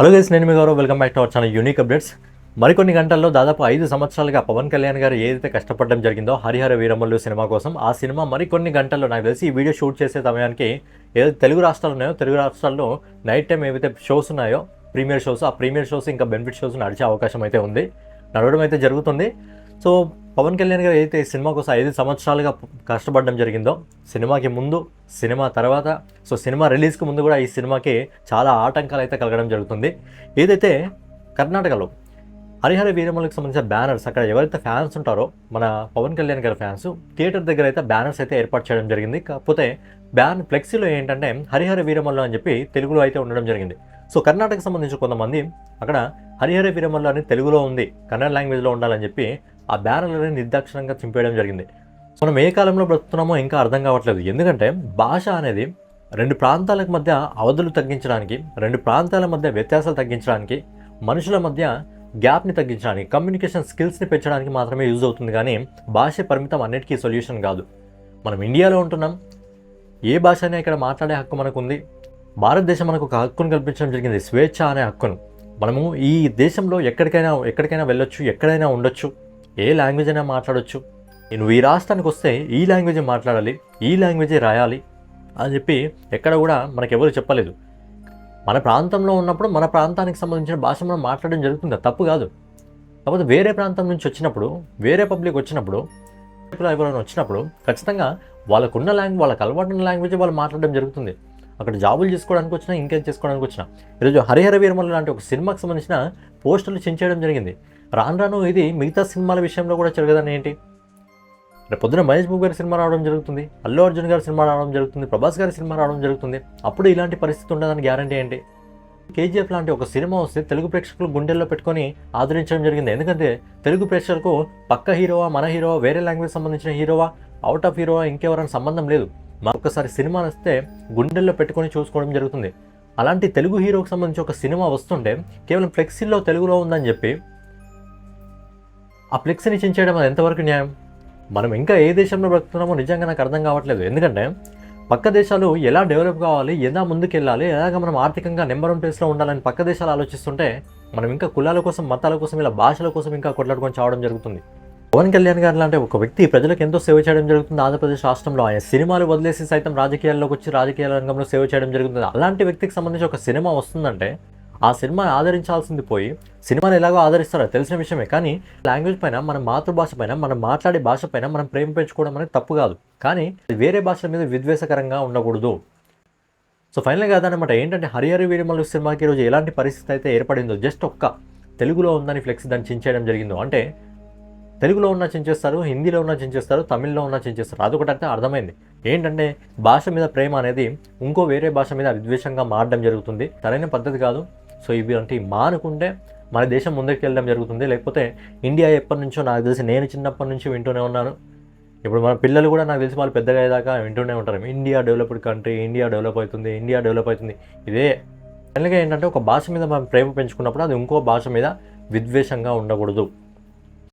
Hello guys నేను మీ Gaurav. Welcome back to our channel unique updates. మరికొన్ని గంటల్లో దాదాపు ఐదు సంవత్సరాలుగా పవన్ కళ్యాణ్ గారు ఏదైతే కష్టపడడం జరిగిందో హరిహర వీరమల్లు సినిమా కోసం ఆ సినిమా మరికొన్ని గంటల్లో నాకు తెలిసి ఈ వీడియో షూట్ చేసే సమయానికి ఏదైతే తెలుగు రాష్ట్రాలు ఉన్నాయో తెలుగు రాష్ట్రాల్లో నైట్ టైం ఏవైతే షోస్ ఉన్నాయో ప్రీమియర్ షోస్ ఆ ప్రీమియర్ షోస్ ఇంకా బెనిఫిట్ షోస్ నడిచే అవకాశం అయితే ఉంది. నడవడం అయితే జరుగుతుంది. సో పవన్ కళ్యాణ్ గారు ఏదైతే సినిమా కోసం ఐదు సంవత్సరాలుగా కష్టపడడం జరిగిందో సినిమాకి ముందు సినిమా తర్వాత సో సినిమా రిలీజ్కి ముందు కూడా ఈ సినిమాకి చాలా ఆటంకాలు అయితే కలగడం జరుగుతుంది. ఏదైతే కర్ణాటకలో హరిహర వీరమలకు సంబంధించిన బ్యానర్స్ అక్కడ ఎవరైతే ఫ్యాన్స్ ఉంటారో మన పవన్ కళ్యాణ్ గారి ఫ్యాన్స్ థియేటర్ దగ్గర అయితే బ్యానర్స్ అయితే ఏర్పాటు చేయడం జరిగింది. కాకపోతే బ్యాన్ ఫ్లెక్సీలో ఏంటంటే హరిహర వీరమల్లు అని చెప్పి తెలుగులో అయితే ఉండడం జరిగింది. సో కర్ణాటకకు సంబంధించి కొంతమంది అక్కడ హరిహర వీరమల్లు అని తెలుగులో ఉంది కన్నడ లాంగ్వేజ్లో ఉండాలని చెప్పి ఆ బ్యానర్లని నిర్దాక్షిణంగా చింపేయడం జరిగింది. మనం ఏ కాలంలో బ్రతుకుతున్నామో ఇంకా అర్థం కావట్లేదు. ఎందుకంటే భాష అనేది రెండు ప్రాంతాలకు మధ్య అవధులు తగ్గించడానికి రెండు ప్రాంతాల మధ్య వ్యత్యాసాలు తగ్గించడానికి మనుషుల మధ్య గ్యాప్ని తగ్గించడానికి కమ్యూనికేషన్ స్కిల్స్ని పెంచడానికి మాత్రమే యూజ్ అవుతుంది. కానీ భాష పరిమితం అన్నిటికీ సొల్యూషన్ కాదు. మనం ఇండియాలో ఉంటున్నాం. ఏ భాష అయినా ఇక్కడ మాట్లాడే హక్కు మనకు ఉంది భారతదేశం మనకు ఒక హక్కును కల్పించడం జరిగింది. స్వేచ్ఛ అనే హక్కును. మనము ఈ దేశంలో ఎక్కడికైనా ఎక్కడికైనా వెళ్ళొచ్చు ఎక్కడైనా ఉండొచ్చు. ఏ లాంగ్వేజ్ అయినా మాట్లాడొచ్చు. నువ్వు ఈ రాష్ట్రానికి వస్తే ఈ లాంగ్వేజ్ మాట్లాడాలి ఈ లాంగ్వేజే రాయాలి అని చెప్పి ఎక్కడ కూడా మనకు ఎవరు చెప్పలేదు. మన ప్రాంతంలో ఉన్నప్పుడు మన ప్రాంతానికి సంబంధించిన భాష మనం మాట్లాడడం జరుగుతుంది. తప్పు కాదు. కాకపోతే వేరే ప్రాంతం నుంచి వచ్చినప్పుడు వేరే పబ్లిక్ వచ్చినప్పుడు ఎవరైనా వచ్చినప్పుడు ఖచ్చితంగా వాళ్ళకున్న లాంగ్వేజ్ వాళ్ళకి అలవాటు ఉన్న లాంగ్వేజ్ వాళ్ళు మాట్లాడడం జరుగుతుంది. అక్కడ జాబులు చేసుకోవడానికి వచ్చినా ఇంకేం చేసుకోవడానికి వచ్చినా. ఈరోజు హరిహర వీరమల్లు లాంటి ఒక సినిమాకి సంబంధించిన పోస్టర్లు చించేయడం జరిగింది. రాను రాను ఇది మిగతా సినిమాల విషయంలో కూడా జరగదని ఏంటి? రేపు పొద్దున మహేష్ బాబు గారి సినిమా రావడం జరుగుతుంది అల్లు అర్జున్ గారి సినిమా రావడం జరుగుతుంది ప్రభాస్ గారి సినిమా రావడం జరుగుతుంది. అప్పుడు ఇలాంటి పరిస్థితి ఉండదని గ్యారంటీ ఏంటి? కేజీఎఫ్ లాంటి ఒక సినిమా వస్తే తెలుగు ప్రేక్షకులు గుండెల్లో పెట్టుకొని ఆదరించడం జరిగింది. ఎందుకంటే తెలుగు ప్రేక్షకులకు పక్క హీరోవా మన హీరోవా వేరే లాంగ్వేజ్ సంబంధించిన హీరోవా అవుట్ ఆఫ్ హీరోవా ఇంకెవరైనా సంబంధం లేదు. మరొకసారి సినిమా వస్తే గుండెల్లో పెట్టుకొని చూసుకోవడం జరుగుతుంది. అలాంటి తెలుగు హీరోకి సంబంధించి ఒక సినిమా వస్తుంటే కేవలం ఫ్లెక్సీల్లో తెలుగులో ఉందని చెప్పి ఆ ఫ్లెక్సీని చించేయడం అది ఎంతవరకు న్యాయం? మనం ఇంకా ఏ దేశంలో బ్రతుకుతున్నామో నిజంగా నాకు అర్థం కావట్లేదు. ఎందుకంటే పక్క దేశాలు ఎలా డెవలప్ కావాలి ఎలా ముందుకెళ్ళాలి ఎలాగ మనం ఆర్థికంగా నెంబర్ వన్ ప్లేస్లో ఉండాలని పక్క దేశాలు ఆలోచిస్తుంటే మనం ఇంకా కులాల కోసం మతాల కోసం ఇలా భాషల కోసం ఇంకా కొట్లాడుకొని చావడం జరుగుతుంది. పవన్ కళ్యాణ్ గారు లాంటి ఒక వ్యక్తి ప్రజలకు ఎంతో సేవ చేయడం జరుగుతుంది. ఆంధ్రప్రదేశ్ రాష్ట్రంలో ఆయన సినిమాలు వదిలేసి సైతం రాజకీయాల్లోకి వచ్చి రాజకీయ రంగంలో సేవ చేయడం జరుగుతుంది. అలాంటి వ్యక్తికి సంబంధించి ఒక సినిమా వస్తుందంటే ఆ సినిమాని ఆదరించాల్సింది పోయి సినిమాని ఎలాగో ఆదరిస్తారో తెలిసిన విషయమే. కానీ లాంగ్వేజ్ పైన మన మాతృభాష పైన మనం మాట్లాడే భాష పైన మనం ప్రేమ పెంచుకోవడం అనేది తప్పు కాదు. కానీ వేరే భాషల మీద విద్వేషకరంగా ఉండకూడదు. సో ఫైనల్గా అదనమాట ఏంటంటే హరిహరి వీరమల్లు సినిమాకి ఈరోజు ఎలాంటి పరిస్థితి అయితే ఏర్పడిందో. జస్ట్ ఒక్క తెలుగులో ఉందని ఫ్లెక్స్ దాన్ని చించేయడం జరిగిందో. అంటే తెలుగులో ఉన్న చించేస్తారు హిందీలో ఉన్న చించేస్తారు తమిళ్ళో ఉన్న చించేస్తారు. అదొకటి అయితే అర్థమైంది. ఏంటంటే భాష మీద ప్రేమ అనేది ఇంకో వేరే భాష మీద విద్వేషంగా మారడం జరుగుతుంది. సరైన పద్ధతి కాదు. సో ఇవి అంటే మానుకుంటే మన దేశం ముందుకు వెళ్ళడం జరుగుతుంది. లేకపోతే ఇండియా ఎప్పటి నుంచో నాకు తెలిసి నేను చిన్నప్పటి నుంచి వింటూనే ఉన్నాను. ఇప్పుడు మన పిల్లలు కూడా నాకు తెలిసి వాళ్ళు పెద్దగా అయ్యేదాకా వింటూనే ఉంటారు. India developed country India develop అవుతుంది ఇండియా డెవలప్ అవుతుంది. ఇదే. ఫైనల్గా ఏంటంటే ఒక భాష మీద మనం ప్రేమ పెంచుకున్నప్పుడు అది ఇంకో భాష మీద విద్వేషంగా ఉండకూడదు.